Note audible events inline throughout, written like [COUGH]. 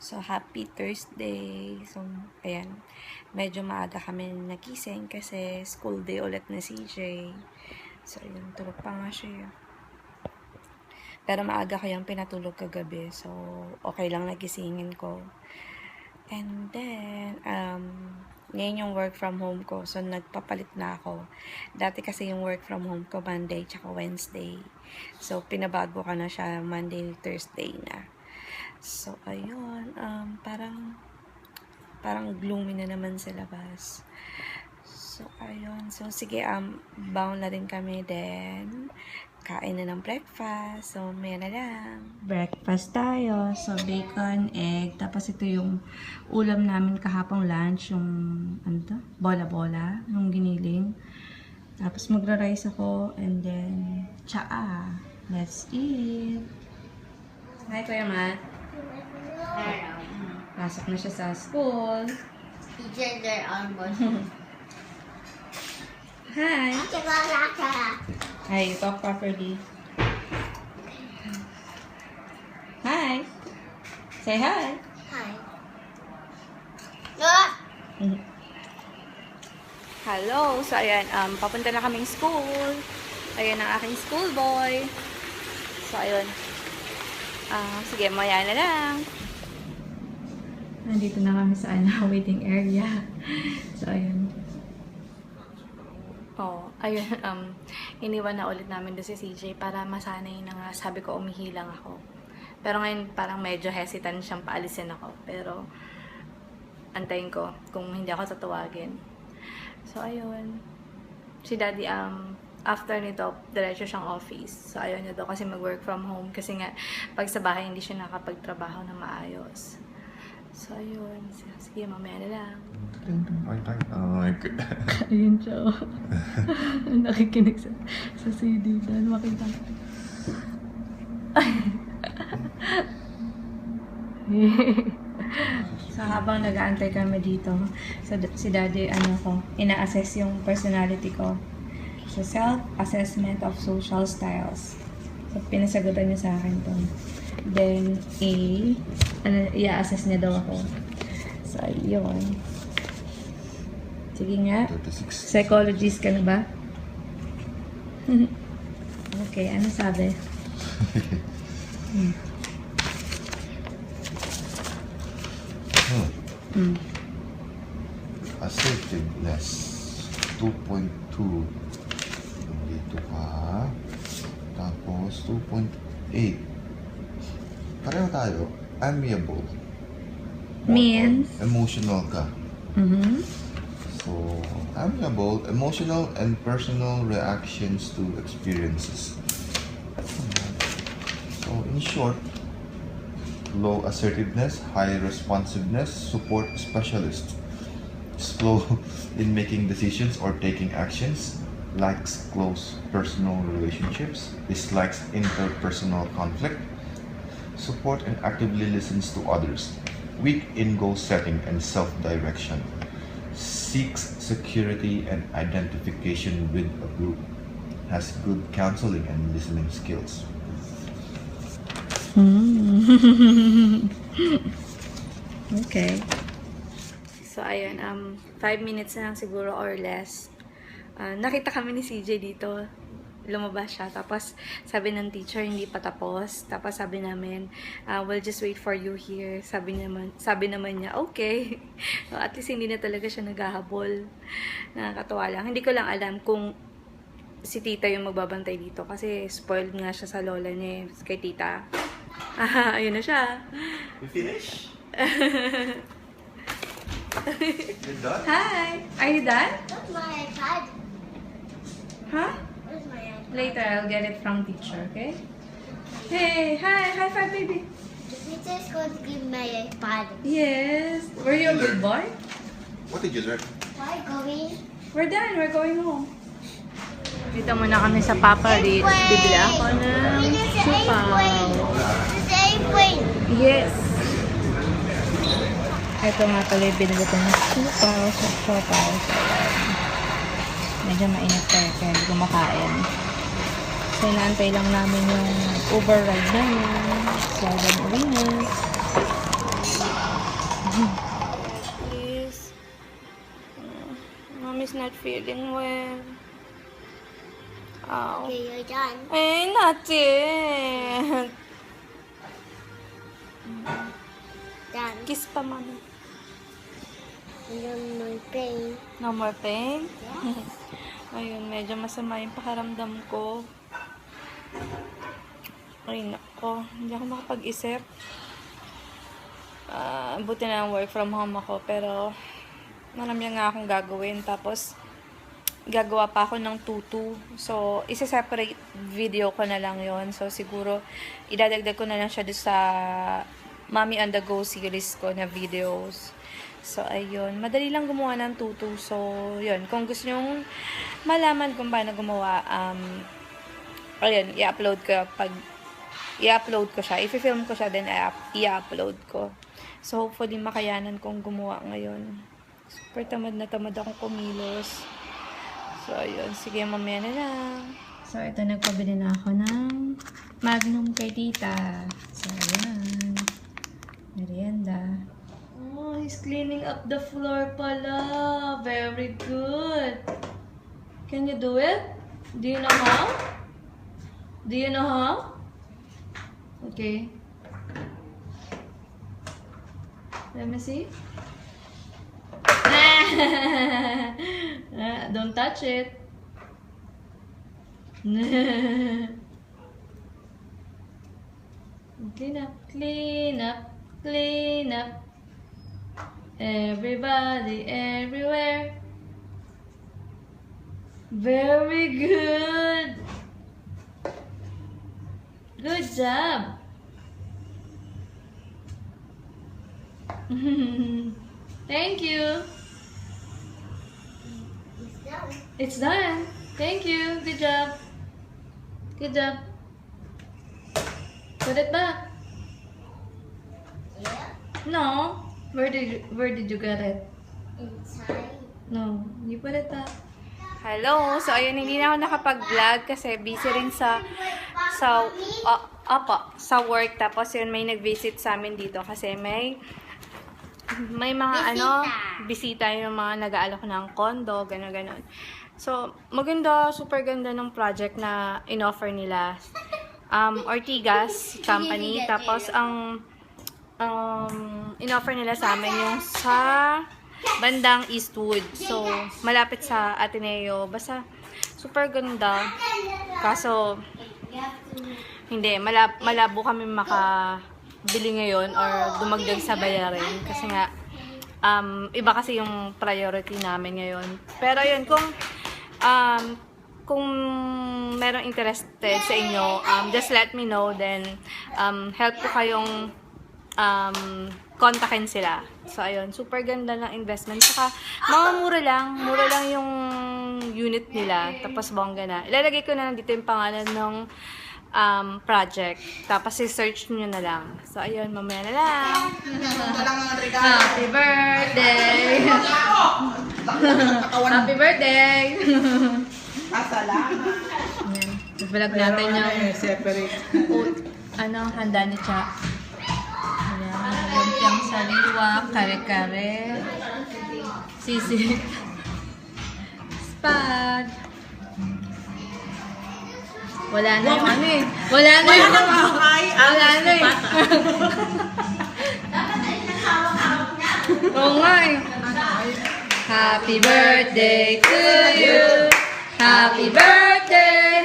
So, happy Thursday. So, ayan. Medyo maaga kami nagising kasi school day ulit na CJ. So, ayun. Tulog pa nga siya. Pero maaga kayang pinatulog kagabi. So, okay lang nagisingin ko. And then, um, ngayon yung work from home ko. So, nagpapalit na ako. Dati kasi yung work from home ko Monday tsaka Wednesday. So, pinabago ka na siya Monday, Thursday na. So, ayun. Um, parang, parang gloomy na naman sa labas. So, ayun. So, sige, um, bound na rin kami then kain na ng breakfast. So, may na lang. Breakfast tayo. So, bacon, egg. Tapos, ito yung ulam namin kahapong lunch. Yung, ano to? Bola-bola. Yung giniling. Tapos, magra-rice ako. And then, tsaa. Let's eat. Hi, Kuya Matt. Pasok na siya sa school. Gender almost. [LAUGHS] Hi. Hi, talk properly. Hi. Say hi. Hi. Ah! [LAUGHS] Hello. So, ayan, um, papunta na kaming school. Ayan ang aking school boy. So, ayun. Ah, sige, maya na lang. Nandito na kami sa ano, [LAUGHS] waiting area. So, ayun. Oh, ayun, [LAUGHS] um, iniwan na ulit namin doon si CJ para masanay na nga. Sabi ko, umihilang ako. Pero ngayon, parang medyo hesitant siyang paalisin ako. Pero, antayin ko kung hindi ako tatawagin. So, ayun. Si daddy, um, after nito, diretso siyang office. So, ayaw niya daw kasi mag-work from home. Kasi nga, pag sa bahay, hindi siya nakapagtrabaho na maayos. So, ayun. Sige, mamaya na lang. Ay, ay. [LAUGHS] Ayun siya. oh. [LAUGHS] Nakikinig sa, sa CD. Dahil makita ko. [LAUGHS] so, habang nag-aantay kami dito, so, si daddy, ano ko, ina-assess yung personality ko. So, self-assessment of social styles. So, pinasagutan niya sa akin to. Then, A, ano, i-assess niya daw ako. So, yun. Sige nga. 36. Psychologist ka na ba? [LAUGHS] okay, ano sabi? Hmm. Hmm. Hmm. Assertiveness. 2.2. Tapos, 2.8. Pareho tayo. Amiable. Means? Emotional ka. Mm-hmm. So, amiable, emotional, and personal reactions to experiences. So, in short, low assertiveness, high responsiveness, support specialist. Slow [LAUGHS] in making decisions or taking actions, likes close personal relationships, dislikes interpersonal conflict, support and actively listens to others, weak in goal setting and self direction, seeks security and identification with a group, has good counseling and listening skills. [LAUGHS] okay. So, ayun, um, five minutes na lang siguro or less. Ah, nakita kami ni CJ dito. Lumabas siya. Tapos, sabi ng teacher, hindi pa tapos. Tapos, sabi namin, ah, we'll just wait for you here. Sabi naman, sabi naman niya, okay. [LAUGHS] So, at least, hindi na talaga siya naghahabol. Nakakatawa lang. Hindi ko lang alam kung si tita yung magbabantay dito. Kasi, spoiled nga siya sa lola niya eh, kay tita. [LAUGHS] Ayun na siya. You finish? [LAUGHS] You're done? Hi! Are you done? Where's my iPad? Huh? Later, I'll get it from teacher, okay? Hey, hi, high five, baby. The teacher is going to give my iPad. Yes. Were you a good boy? What did you learn? Why going? We're done. We're going home. Dito muna kami sa Papa Ritz. Bibili ako ng airplane. Yes. Ito nga pala yung binili ko ng sipaw sa sipaw. Medyo mainit pa yun, kaya hindi kumakain. So, inaantay lang namin yung Uber ride namin. So, then, uwi na. Please. Mom not feeling well. Oh. Okay, you're done. Eh, not yet. Done. Kiss pa, mommy. No more pain. No more pain? Yes. Ayun, medyo masama yung pakaramdam ko. Ay, nako. Hindi ako makapag-isip. Ah, buti na ang work from home ako, pero marami nga akong gagawin. Tapos, gagawa pa ako ng tutu. So, isa-separate video ko na lang yon So, siguro, idadagdag ko na lang siya sa Mommy on the Go series ko na videos. So, ayun. Madali lang gumawa ng tutu. So, yun. Kung gusto nyong malaman kung paano gumawa, um, ayun, i-upload ko pag i-upload ko siya. I-film ko siya, then i-upload ko. So, hopefully, makayanan kong gumawa ngayon. Super tamad na tamad akong kumilos. So, ayun. Sige, mamaya na lang. So, ito, nagpabili na ako ng Magnum kay tita. So, ayan. Merienda. He's cleaning up the floor pala. Very good. Can you do it? Do you know how? Do you know how? Okay. Let me see. [LAUGHS] Don't touch it. [LAUGHS] clean up, clean up, clean up. Everybody, everywhere. Very good. Good job. [LAUGHS] Thank you. It's done. It's done. Thank you. Good job. Good job. Put it back. Yeah. No. Where did you, where did you get it? Inside. No. You put it back. Hello. So ayun, hindi na ako nakapag-vlog kasi busy rin sa sa uh, apa, sa work tapos yun may nag-visit sa amin dito kasi may may mga Bisita. ano bisita yung mga nag-aalok ng condo, gano'n gano'n. So, maganda, super ganda ng project na in-offer nila. Um, Ortigas [LAUGHS] Company. Tapos, ang um, in-offer nila sa amin yung sa bandang Eastwood. So, malapit sa Ateneo. Basta, super ganda. Kaso, hindi, malab malabo kami makabili ngayon or dumagdag sa bayarin. Kasi nga, um, iba kasi yung priority namin ngayon. Pero yun, kung um, kung merong interested sa inyo, um, just let me know. Then, um, help ko kayong um, kontakin sila. So, ayun, super ganda ng investment. Saka, mga mura lang. Mura lang yung unit nila. Tapos, bongga na. Ilalagay ko na lang dito yung pangalan ng um, project. Tapos, i-search nyo na lang. So, ayun, mamaya na lang. Happy birthday! Happy birthday! Ayan. Vlog natin yung separate. oat, ano, handa ni Cha. Lumpiang saliwa, kare-kare, sisig, spag. Wala na yung ano eh. Wala na yung Ay, Wala na eh. [LAUGHS] Oo nga eh. Happy birthday to you. Happy birthday,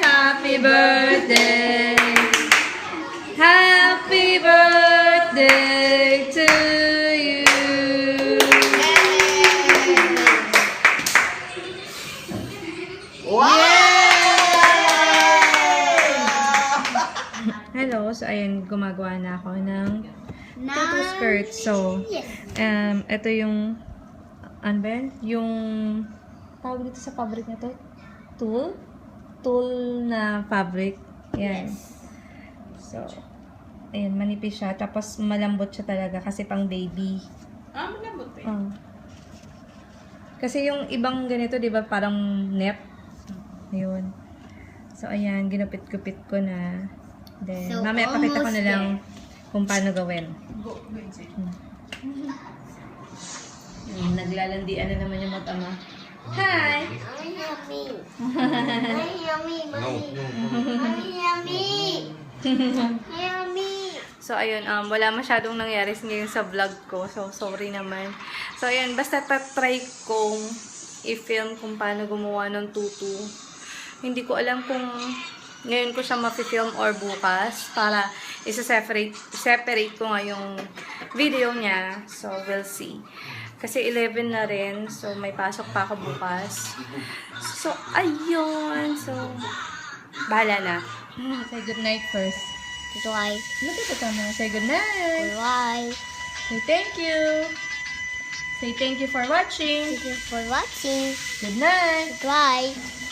gumagawa na ako ng tutu skirt. So, um, ito yung, ano ba yan? Yung, tawag dito sa fabric na to? Tool? Tool na fabric. Yan. So, ayun, manipis siya. Tapos, malambot siya talaga kasi pang baby. Ah, malambot eh. Oh. Kasi yung ibang ganito, di ba, parang net. Ayun. So, ayan, ginupit-gupit ko na. Then, So, mamaya pakita ko na lang kung paano gawin. Go. Ayun, naglalandian na naman yung mag-ama. Hi! Mommy, [LAUGHS] yummy. Mommy, yummy. Mommy, mommy, yummy. Yummy. So, ayun, um, wala masyadong nangyari ngayon sa vlog ko. So, sorry naman. So, ayun, basta try kong i-film kung paano gumawa ng tutu. Hindi ko alam kung ngayon ko siya ma-film or bukas para isa-separate separate ko nga yung video niya. So, we'll see. Kasi 11 na rin. So, may pasok pa ako bukas. So, ayun. So, bahala na. [LAUGHS] Say good night first. Goodbye. Look at the camera. Say good night. Goodbye. Say thank you. Say thank you for watching. Thank you for watching. Good night. Goodbye.